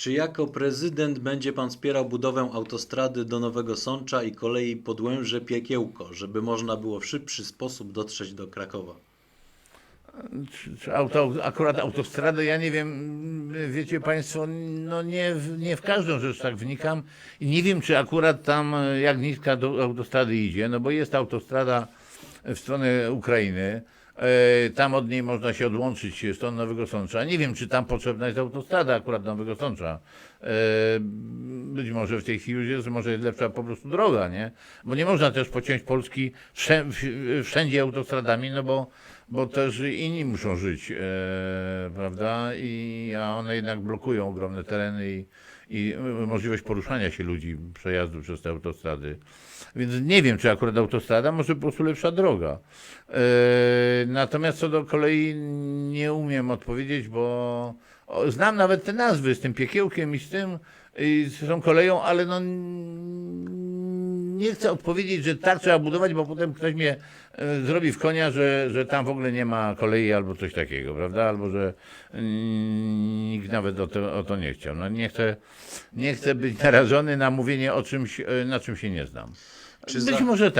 Czy jako prezydent będzie pan wspierał budowę autostrady do Nowego Sącza i kolei Podłęże-Piekiełko, żeby można było w szybszy sposób dotrzeć do Krakowa? Auto, akurat autostradę, ja nie wiem, wiecie Państwo, no nie, nie w każdą rzecz tak wnikam i nie wiem, czy akurat tam e, jak niska do autostrady idzie, no bo jest autostrada w stronę Ukrainy, tam od niej można się odłączyć w stronę Nowego Sącza. Nie wiem, czy tam potrzebna jest autostrada akurat Nowego Sącza. E, Być może w tej chwili już jest, może jest lepsza po prostu droga, nie? Bo nie można też pociąć Polski wszędzie autostradami, no bo, bo też inni muszą żyć, e, prawda? I, a one jednak blokują ogromne tereny i, i możliwość poruszania się ludzi, przejazdu przez te autostrady. Więc nie wiem, czy akurat autostrada, może po prostu lepsza droga. E, natomiast co do kolei nie umiem odpowiedzieć, bo znam nawet te nazwy z tym piekiełkiem i z tym, i z tą koleją, ale no nie chcę odpowiedzieć, że tak trzeba budować, bo potem ktoś mnie e, zrobi w konia, że, że tam w ogóle nie ma kolei albo coś takiego, prawda? Albo że mm, nikt nawet o to, o to nie chciał. No nie chcę, nie chcę być narażony na mówienie o czymś, e, na czym się nie znam. Czy Być za- może tak.